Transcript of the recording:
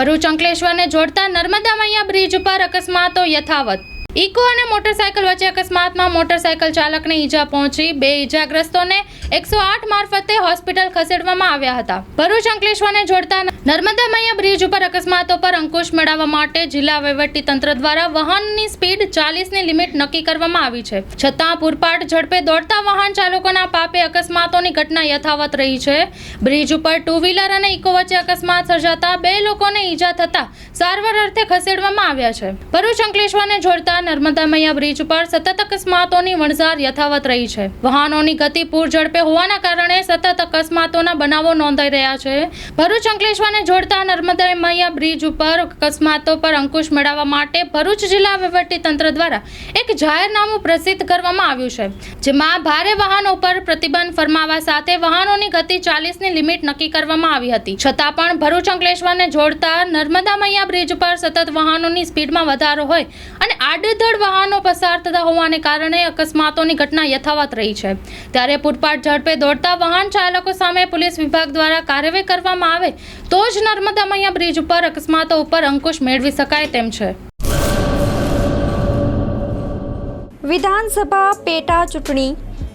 ભરૂચ અંકલેશ્વરને જોડતા નર્મદા મૈયા બ્રિજ ઉપર અકસ્માતો યથાવત. ઇકો અને મોટરસાયકલ વચ્ચે અકસ્માતમાં મોટરસાયકલ ચાલકને ઈજા પહોંચી. બે ઈજાગ્રસ્તોને એકસો આઠ મારફતે હોસ્પિટલ ખસેડવામાં આવ્યા હતા. ભરૂચ અંકલેશ્વરને જોડતા નર્મદા મૈયા બ્રિજ ઉપર અકસ્માતો પર અંકુશ મેળવવા માટે જિલ્લા વહીવટી તંત્ર દ્વારા વાહનની સ્પીડ ચાલીસની લિમિટ નક્કી કરવામાં આવી છે. છતાં પૂરપાટ ઝડપે દોડતા વાહન ચાલકોના પાપે અકસ્માતોની ઘટના યથાવત રહી છે. બ્રિજ ઉપર ટુ વ્હીલર અને ઇકો વચ્ચે અકસ્માત સર્જાતા બે લોકોને ઈજા થતા સારવાર અર્થે ખસેડવામાં આવ્યા છે. ભરૂચ અંકલેશ્વરને જોડતા નર્મદા મૈયા બ્રિજ ઉપર સતત અકસ્માતોની વણઝાર યથાવત રહી છે. વાહનોની ગતિ પૂર ઝડપે હોવાના કારણે સતત અકસ્માતોના બનાવો નોંધાઈ રહ્યા છે. ભરૂચ અંકલેશ્વરને જોડતા નર્મદા મૈયા બ્રિજ ઉપર અકસ્માતો પર અંકુશ મેળવવા માટે ભરૂચ જિલ્લા વહીવટી તંત્ર દ્વારા એક જાહેરનામું પ્રસિદ્ધ કરવામાં આવ્યું છે. જેમાં ભારે વાહનો પર પ્રતિબંધ ફરમાવવા સાથે વાહનોની ગતિ ચાલીસની લિમિટ નક્કી કરવામાં આવી હતી. છતાં પણ ભરૂચ અંકલેશ્વરને જોડતા નર્મદા મૈયા બ્રિજ પર સતત વાહનોની સ્પીડમાં વધારો હોય અને આડેધડ વાહનો પસાર થતા હોવાને કારણે અકસ્માતોની ઘટના યથાવત રહી છે. ત્યારે પૂરપાટ ઝડપે દોડતા વાહન ચાલકો સામે પોલીસ વિભાગ દ્વારા કાર્યવાહી કરવામાં આવે તો જ નર્મદા મૈયા બ્રિજ ઉપર અકસ્માતો ઉપર અંકુશ મેળવી શકાય તેમ છે. વિધાનસભા પેટા ચૂંટણી